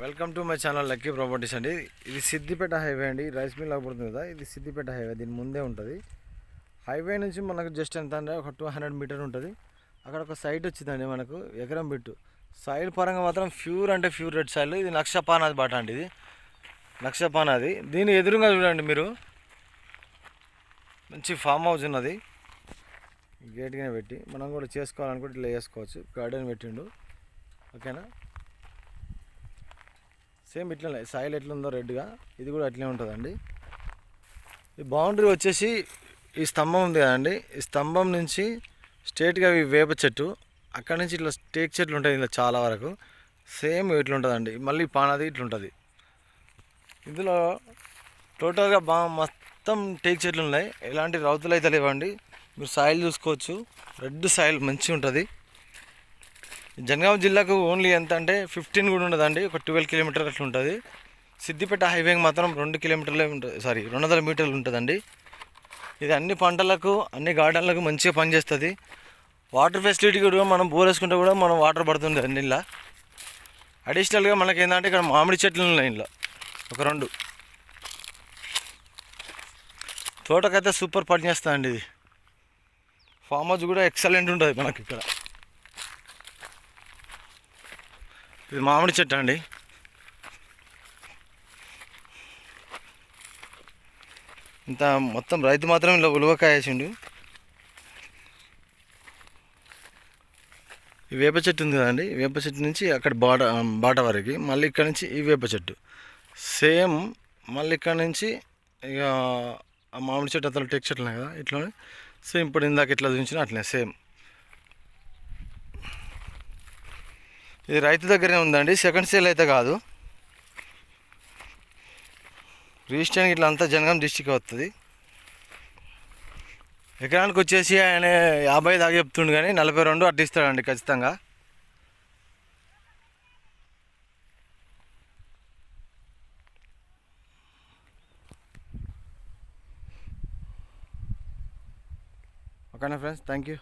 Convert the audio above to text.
Welcome to my channel Lucky Properties అండి. ఇది Siddipet highway అండి. రైస్ మిల్ పడుతుంది కదా ఇది సిద్దిపేట హైవే. దీని ముందే ఉంటుంది. హైవే నుంచి మనకు జస్ట్ ఎంత అంటే ఒక టూ హండ్రెడ్ మీటర్ ఉంటుంది. అక్కడ ఒక సైట్ వచ్చిందండి మనకు ఎకరం బిట్టు. సాయిల్ పరంగా మాత్రం ప్యూర్ అంటే ప్యూర్ రెడ్ సాయిల్ ఇది లక్షపానాది బాట అండి ఇది. లక్షపానాది దీని ఎదురుగా చూడండి మీరు. మంచి ఫామ్ హౌస్ ఉన్నది. గేట్గానే పెట్టి మనం కూడా చేసుకోవాలనుకుంటే ఇట్లా చేసుకోవచ్చు. గార్డెన్ పెట్టిండు. ఓకేనా సేమ్ ఇట్లనే సాయిల్ ఎట్లుందో రెడ్గా ఇది కూడా అట్లే ఉంటుందండి. ఈ బౌండరీ వచ్చేసి ఈ స్తంభం ఉంది కదండి. ఈ స్తంభం నుంచి స్ట్రేట్గా ఈ వేప చెట్టు అక్కడ నుంచి ఇట్లా టేక్ చెట్లు ఉంటాయి ఇందులో చాలా వరకు. సేమ్ ఇట్లుంటుందండి. మళ్ళీ పానది ఇట్లుంటుంది. ఇందులో టోటల్గా బా మొత్తం టేక్ చెట్లు ఉన్నాయి. ఎలాంటి రౌతులు అయితే లేవండి. మీరు సాయిల్ చూసుకోవచ్చు. రెడ్ సాయిల్ మంచిగా ఉంటుంది జనగాం జిల్లాకు ఓన్లీ ఎంత అంటే ఫిఫ్టీన్ కూడా ఉండదండి. ఒక ట్వెల్వ్ కిలోమీటర్ అట్లా ఉంటుంది. సిద్దిపేట హైవేకి మాత్రం రెండు కిలోమీటర్లే ఉంటుంది. సారీ రెండు వందల మీటర్లు ఉంటుందండి. ఇది అన్ని పంటలకు అన్ని గార్డెన్లకు మంచిగా పనిచేస్తుంది. వాటర్ ఫెసిలిటీ కూడా మనం బోర్ వేసుకుంటే కూడా మనం వాటర్ పడుతుంది అన్ని ఇలా అడిషనల్గా మనకి ఏంటంటే ఇక్కడ మామిడి చెట్లు ఉన్నాయి ఇంట్లో. ఒక రెండు. తోటకైతే సూపర్ పని చేస్తుందండి ఇది. ఫామ్ హౌస్ కూడా ఎక్సలెంట్ ఉంటుంది మనకి ఇక్కడ. ఇది మామిడి చెట్టు అండి. ఇంత మొత్తం రైతు మాత్రం ఇలా ఉలవకాయ వేసిండు ఈ వేప చెట్టు ఉంది కదండి వేప చెట్టు నుంచి అక్కడ బాట బాట వరకు మళ్ళీ ఇక్కడ నుంచి ఈ వేప చెట్టు. సేమ్ మళ్ళీ ఇక్కడ నుంచి ఇక ఆ మామిడి చెట్టు అతను టెక్ చెట్లు కదా ఇట్లా సేమ్ ఇప్పుడు ఇందాక ఇట్లా చూపించిన అట్లనే సేమ్. ఇది రైతు దగ్గరే ఉందండి. సెకండ్ సేల్ అయితే కాదు. రిజిస్ట్రేషన్ ఇట్లా అంతా జనగాం డిస్టిక్ వస్తుంది ఎకరానికి వచ్చేసి ఆయన యాభై దాకా చెప్తుండు కానీ నలభై రెండు అడ్డిస్తాడండి ఖచ్చితంగా. ఓకేనా ఫ్రెండ్స్? Thank you